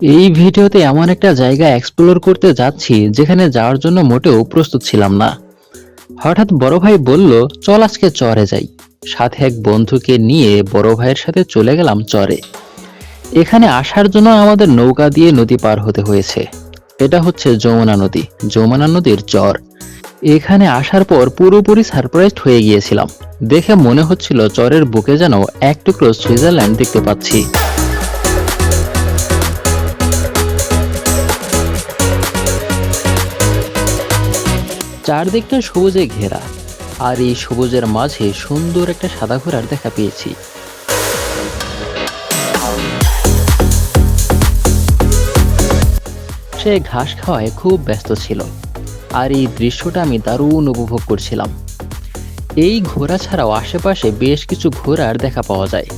এই ভিডিওতে এমন একটা জায়গা এক্সপ্লোর করতে যাচ্ছি, যেখানে যাওয়ার জন্য মোটেও প্রস্তুত ছিলাম না। হঠাৎ বড় ভাই বলল, চল আজকে চরে যাই। সাথে এক বন্ধুকে নিয়ে বড় ভাইয়ের সাথে চলে গেলাম চরে। এখানে আসার জন্য আমাদের নৌকা দিয়ে নদী পার হতে হয়েছে। এটা হচ্ছে যমুনা নদী, যমুনা নদীর চর। এখানে আসার পর পুরোপুরি সারপ্রাইজড হয়ে গিয়েছিলাম। দেখে মনে হচ্ছিল চরের বুকে যেন এক টুকরো সুইজারল্যান্ড দেখতে পাচ্ছি। চারদিকটা সবুজে ঘেরা। আর এই সবুজের মাঝে সুন্দর একটা সাদা ঘোড়ার দেখা পেয়েছি। সে ঘাস খাওয়ায় খুব ব্যস্ত ছিল। আর এই দৃশ্যটা আমি দারুণ উপভোগ করছিলাম। এই ঘোড়া ছাড়াও আশেপাশে বেশ কিছু ঘোড়ার দেখা পাওয়া যায়।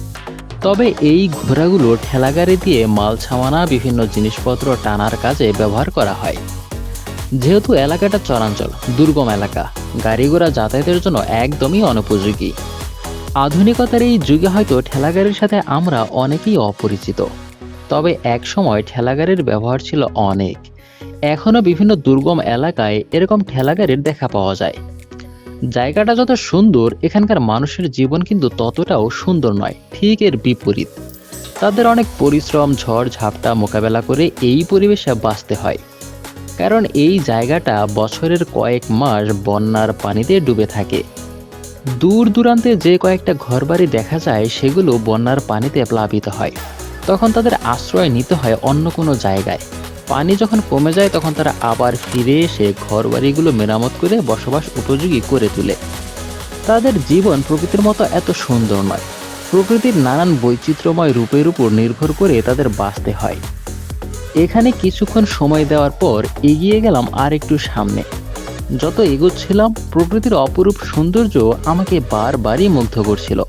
তবে এই ঘোড়াগুলো ঠেলাগাড়ি দিয়ে মাল ছামানা, বিভিন্ন জিনিসপত্র টানার কাজে ব্যবহার করা হয়। যেহেতু এলাকাটা চরাঞ্চল, দুর্গম এলাকা গাড়ি ঘোড়া যাতায়াতের জন্য একদমই অনুপযোগী। আধুনিকতার এই যুগে হয়তো ঠেলাগাড়ির সাথে আমরা অনেকেই অপরিচিত, তবে এক সময় ঠেলাগাড়ির ব্যবহার ছিল অনেক। এখনও বিভিন্ন দুর্গম এলাকায় এরকম ঠেলাগাড়ির দেখা পাওয়া যায়। জায়গাটা যত সুন্দর, এখানকার মানুষের জীবন কিন্তু ততটাও সুন্দর নয়, ঠিক এর বিপরীত। তাদের অনেক পরিশ্রম, ঝড়, ঝাপটা মোকাবেলা করে এই পরিবেশে বাঁচতে হয়। কারণ এই জায়গাটা বছরের কয়েক মাস বন্যার পানিতে ডুবে থাকে। দূর দূরান্তে যে কয়েকটা ঘরবাড়ি দেখা যায়, সেগুলো বন্যার পানিতে প্লাবিত হয়। তখন তাদের আশ্রয় নিতে হয় অন্য কোনো জায়গায়। পানি যখন কমে যায়, তখন তারা আবার ফিরে এসে ঘরবাড়িগুলো মেরামত করে বসবাস উপযোগী করে তোলে। তাদের জীবন প্রকৃতির মতো এত সুন্দর নয়। প্রকৃতির নানান বৈচিত্র্যময় রূপের উপর নির্ভর করে তাদের বাঁচতে হয়। এখানে কিছুক্ষণ সময় দেওয়ার পর এগিয়ে গেলাম আর একটু সামনে। যত এগোচ্ছিলাম, প্রকৃতির অপরূপ সৌন্দর্য আমাকে বারবারই মুগ্ধ করছিল।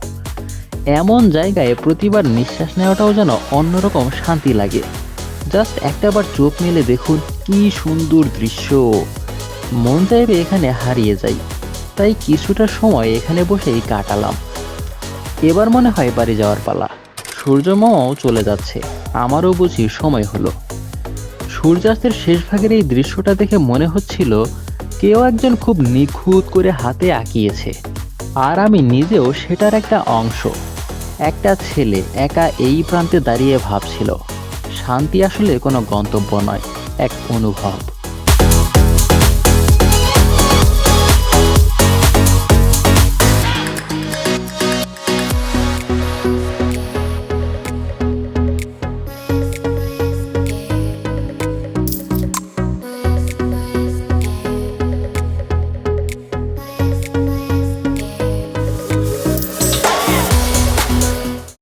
এমন জায়গায় প্রতিবার নিঃশ্বাস নেওয়াটাও যেন অন্যরকম শান্তি লাগে। জাস্ট একটাবার চোখ মেলে দেখুন কি সুন্দর দৃশ্য। মন চাইবে এখানে হারিয়ে যাই, তাই কিছুটা সময় এখানে বসেই কাটালাম। এবার মনে হয় বাড়ি যাওয়ার পালা। সূর্যমামাও চলে যাচ্ছে। আমারও বুঝি সময় হলো। সূর্যাস্তের শেষ ভাগের এই দৃশ্যটা দেখে মনে হচ্ছিল কেউ একজন খুব নিখুঁত করে হাতে আঁকিয়েছে, আর আমি নিজেও সেটার একটা অংশ। একটা ছেলে একা এই প্রান্তে দাঁড়িয়ে ভাবছিল, শান্তি আসলে কোনো গন্তব্য নয়, এক অনুভব।